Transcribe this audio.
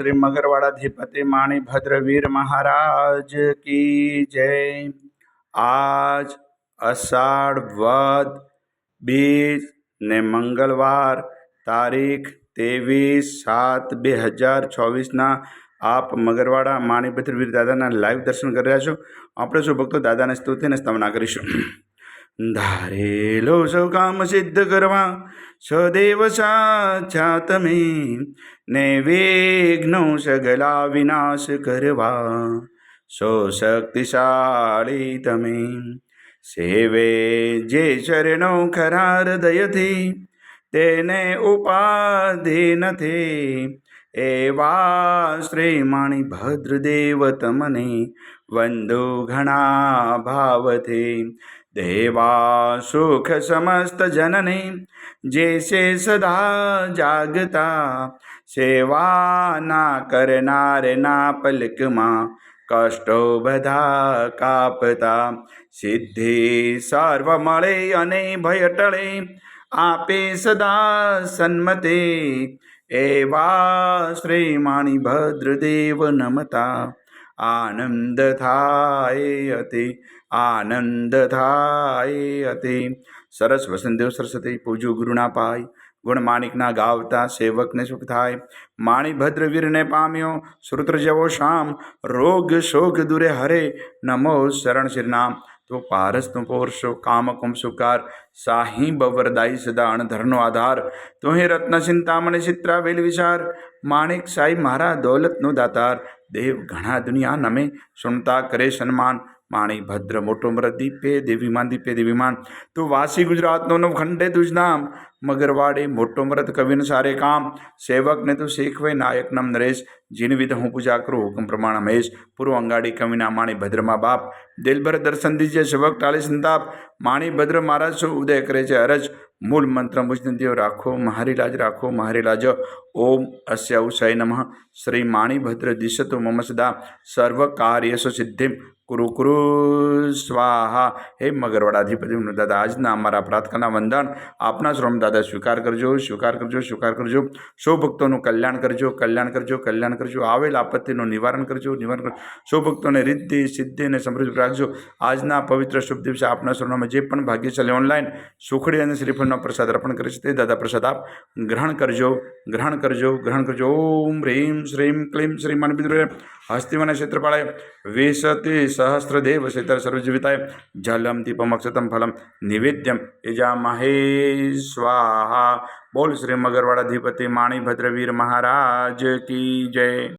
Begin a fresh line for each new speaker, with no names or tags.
શ્રી મગરવાડાધિપતિ માણી વીર મહારાજ કી જય આજ અષાઢ વદ બીજ ને મંગળવાર તારીખ ત્રેવીસ સાત બે હજાર ચોવીસના આપ મગરવાડા માણી વીર દાદાના લાઈવ દર્શન કરી રહ્યા છો આપણે શું ભક્તો દાદાને સ્તુતિને સ્તવના કરીશું ધારેલો સૌ કામ સિદ્ધ કરવા, સદેવ સાચા તમે ને વેઘ્નો સગલા વિનાશ કરવા. સો શક્તિશાળી તમે, સેવે જે શરણો ખરા હૃદયથી, તેને ઉપાધિ નથી એવા શ્રી માણી તમને વંદો ઘણા ભાવથે દેવા સુખ સમસ્ત જનને જે છે સદા જાગતા સેવા ના કરનાર ના પલકમાં કષ્ટો બધા કાપતા સિદ્ધિ સર્વ મળે અને ભય ટળે આપે સદા સન્મતે એવા શ્રી માણી ભદ્રદેવ નમતા આનંદ થાય અતિ આનંદ થાય અતિ સરસ વસંતદેવ સરસ્વતી પૂજુ ગુરુના પાય ગુણ માણિકના ગાવતા સેવકને સુખ થાય માણી ભદ્રવીરને પામ્યો શ્રુત્ર જેવો શામ રોગ શોક દુરે હરે નમો શરણ શ્રીનામ તો પારસનો પોરશો કામ કુમ સુકાર, સાહી બવરદાઈ સદા અણધરનો આધાર. તો હે રત્ન ચિંતામણ ચિત્રા વેલ વિચાર માણિક સાઈ મારા દોલતનો દાતાર. દેવ ઘણા દુનિયા નમે સુનતા કરે સન્માન. માણી ભદ્ર મોટો મરદ દીપે દેવીમાન દીપે દેવીમાન તું વાસી ગુજરાતનો નવ ખંડે તુજનામ મગરવાડે મોટો મરદ કવિન સારે કામ. સેવકને તું શીખવે નાયક નમ નરેશ. જીન વિધ હું પૂજા કરું, હુકમ પ્રમાણ મહેશ. પૂર્વ અંગાડી કવિના માણી ભદ્રમાં બાપ. દિલભર દર્શન દીજે, સેવક ટાળી સંતાપ. માણી ભદ્ર મહારાજ શું ઉદય કરે છે અરજ. મૂળ મંત્ર મુજદેવ રાખો, મારી લાજ રાખો, મારી લાજ. ઓમ અસ્ય ઉષય નમઃ. શ્રી માણીભદ્ર દિશતો મમ સદા. સર્વ સિદ્ધિ કુરુ કુરુ સ્વાહા. હે મગરવાડાધિપતિ દાદા આજના અમારા પ્રાર્થના વંદન આપના શ્રમ દાદા સ્વીકાર કરજો સ્વીકાર કરજો સ્વીકાર કરજો. સૌ ભક્તોનું કલ્યાણ કરજો કલ્યાણ કરજો કલ્યાણ કરજો. આવેલ આપત્તિનું નિવારણ કરજો નિવારણ કરજો. સૌ ભક્તોને રિદ્ધિ, સિદ્ધિ અને સમૃદ્ધિ રાખજો આજના પવિત્ર શુભ દિવસે આપના સ્વર્ણમાં જે પણ ભાગ્યશાળી ઓનલાઈન સુખડી અને શ્રીફળનો પ્રસાદ અર્પણ કરે છે તે દાદા પ્રસાદ આપ ગ્રહણ કરજો ગ્રહણ કરજો ગ્રહણ કરજો. ઓમ હ્રીમ શ્રીમ ક્લીમ શ્રીમાન પિતૃ હસ્તિવન ક્ષેત્રપાળાય વિશતિ સહસ્રદેવ ક્ષેત્ર સર્વજીવિતાય જલમ દીપમક્ષતમ ફલમ નિવેદ્યમ એજા મહે સ્વાહા. બોલ શ્રી મગરવાડાધિપતિ માણીભદ્રવીર મહારાજ કી જય.